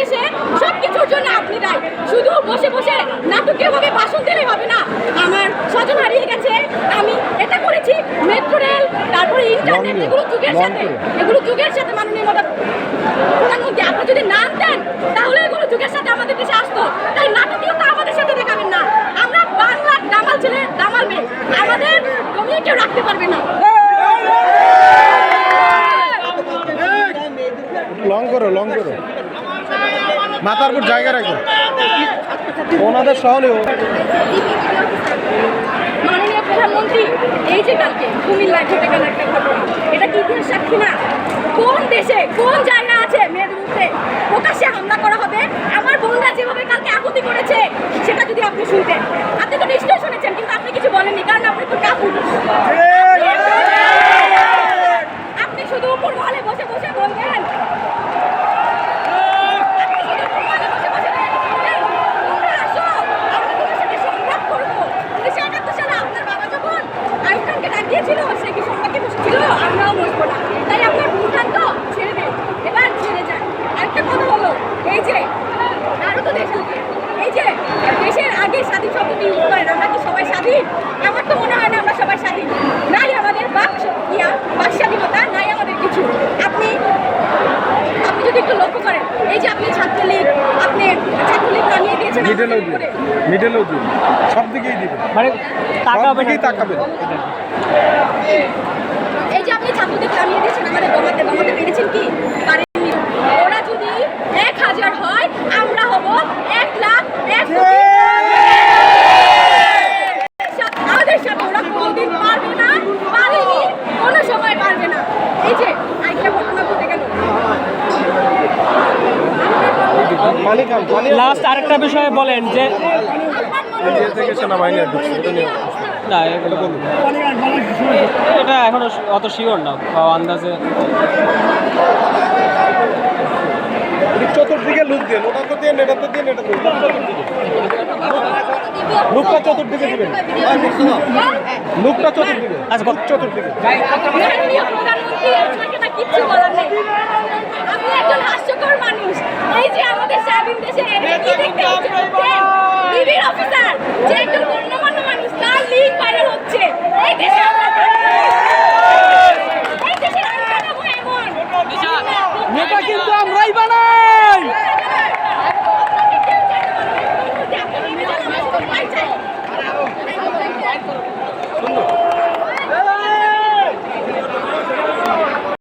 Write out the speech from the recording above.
দেশে সবকিছুর জন্য আপনি দায়ী। শুধু বসে বসে নাটকীয় ভাবে ভাষণ দিলেই হবে না। আমার স্বজন হারিয়ে গেছে। আমি এটা করেছি মেট্রো রেল তারপরে ইন্টারনেট এগুলো যুগের সাথে এগুলো যুগের সাথে মাননীয় মোদা প্রধানমন্ত্রী আপনি যদি নাম দেন তাহলে এগুলো যুগের সাথে আমাদের দেশে আসতো। তাই নাটকীয়তা আমাদের সাথে দেখাবেন না। আমরা বাংলার দামাল ছেলে দামাল মেয়ে। আমাদের কমিয়ে কেউ রাখতে পারবে না। লং করো লং করো। মাথার জায়গা রাখো ওনাদের মাননীয় প্রধানমন্ত্রী, এই যে কালকে একটা এটা সাক্ষী কোন দেশে কোন আছে করা হবে? আমার কালকে করেছে, সেটা যদি আপনি শুনতেন। আপনি তো নিশ্চয়ই শুনেছেন, কিন্তু আপনি কিছু বলেননি, কারণ আপনি তো কাপুর আপনি শুধু উপর মহলে বসে বসে বলবেন আপনি শুধু উপর মহলে বসে বসে বলবেন, তোমরা আসো, আমরা তোমার সাথে সংবাদ করব। উনিশশো একাত্তর সালে আপনার বাবা যখন আইয়ুব খানকে ডাক দিয়েছিল, সে কি সংবাদে বসেছিল? আমরাও বসবো না। তাই আপনার ভুটান তো ছেড়ে দেন। এবার ছেড়ে যান। আরেকটা কথা হলো, এই যে, আরও তো দেশ আছে। এই যে, দেশের আগে স্বাধীন শব্দটি ইউজ করেন আমরা কি সবাই স্বাধীন আমার তো মনে হয় না আমরা সবাই স্বাধীন। নাই আমাদের বাক ইয়া বাক স্বাধীনতা নাই আমাদের কিছু। আপনি আপনি যদি একটু লক্ষ্য করেন এই যে আপনি ছাত্রলীগ আপনি ছাত্রলীগ নামিয়ে দিয়েছেন মিডলেও দিন। মিডলেও দিন সব দিকেই দিবেন। মানে তাকাবেন তাকাবেন। এই যে আপনি ছাত্রদের নামিয়ে দিয়েছেন আমাদের দমাতে দমাতে পেরেছেন কি পারেননি ওরা যদি এক হাজার হয় আমরা হব এক লাখ এক কোটি। আমাদের সাথে ওরা কোনোদিন পারবে না পারেনি কোনো সময় পারবে না এই যে আরেকটা ঘটনা ঘটে গেল পানি খান পানি লাস্ট আরেকটা বিষয়ে বলেন যে এটা নিয়ে না এটা এখনও অত শিওর না বা আন্দাজে চতুর্দিকে লুক দিন ওটা তো দিন এটা তো দিন এটা তো লুকটা চতুর্দিকে দিবেন। লুকটা চতুর্দিকে। আচ্ছা, চতুর্দিকে মাননীয় প্রধানমন্ত্রী আপনাকে না কিচ্ছু বলার নেই আপনি একজন হাস্যকর মানুষ এই যে আমাদের স্বাধীন দেশে এটা কি দেখতে হচ্ছে? বিবির অফিসার? যে একটু গণ্য